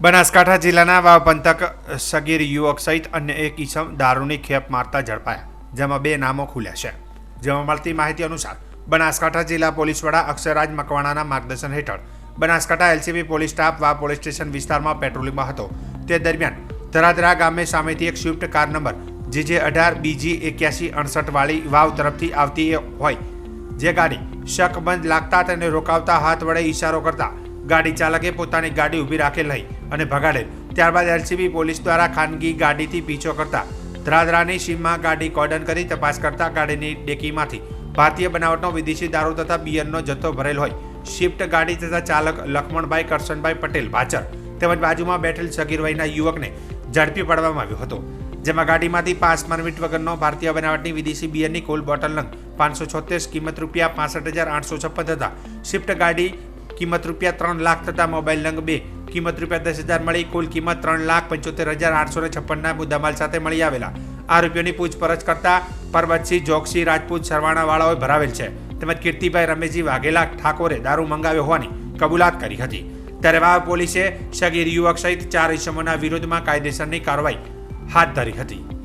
બનાસકાંઠા જિલ્લાના વાવ પંથક સગીર યુવક સહિત અન્ય એક ઈસમ દારૂની ખેપ મારતા ઝડપાયા, જેમાં બે નામો ખુલ્યા છે. જેમાં મળતી માહિતી અનુસાર, બનાસકાંઠા જિલ્લા પોલીસ વડા અક્ષયરાજ મકવાણાના માર્ગદર્શન હેઠળ Banaskantha LCB police staff Vav police station વિસ્તારમાં પેટ્રોલિંગમાં હતો. તે દરમિયાન ધરાધરા ગામે સામેથી એક સ્વિફ્ટ કાર નંબર જીજે અઢાર બીજી એક્યાસી અડસઠ વાળી વાવ તરફથી આવતી હોય, જે ગાડી શકબંધ લાગતા તેને રોકાવતા હાથ વડે ઇશારો કરતા ગાડી ચાલકે પોતાની ગાડી ઊભી રાખેલ નહીં અને ભગાડેલ ત્યારબાદ એલસીબી પોલીસ દ્વારા ખાનગી ગાડીથી પીછો કરતા ધ્રાધરાની સીમમાં ગાડી કોર્ડન કરી તપાસ કરતા ગાડીની ડેકીમાંથી ભારતીય બનાવટનો વિદેશી દારૂ તથા બિયરનો જથ્થો ભરેલ હોય. શિફ્ટ ગાડી તથા ચાલક લખમણભાઈ કરશનભાઈ પટેલ ભાચર તેમજ બાજુમાં બેઠેલ સગીર વયના યુવકને ઝડપી પાડવામાં આવ્યો હતો. જેમાં ગાડીમાંથી પાંચ પરમિટ વગરનો ભારતીય બનાવટની વિદેશી બિયરની કુલ બોટલ નંગ પાંચસો છોતેર કિંમત રૂપિયા પાસઠ હજાર આઠસો છપ્પન તથા શિફ્ટ ગાડી કિંમત રૂપિયા ત્રણ લાખ તથા મોબાઈલ નંગ બે. કિંમત રૂપિયા દસ હજાર મળી, કુલ કિંમત ત્રણ લાખ પંચોતેર હજાર આઠસો ને છપ્પનના મુદ્દામાલ સાથે મળી આવેલા. આરોપીઓની પૂછપરછ કરતા પરબતસિંહ, જોગસિંહ, રાજપૂત, સરવાણાવાળાઓએ ભરાવેલ છે. તેમજ કીર્તિભાઈ રમેશજી વાઘેલા ઠાકોરે દારૂ મંગાવ્યો હોવાની કબૂલાત કરી હતી. ત્યારે વાવ પોલીસે સગીર યુવક સહિત ચાર ઇસમોના વિરોધમાં કાયદેસરની કાર્યવાહી હાથ ધરી હતી.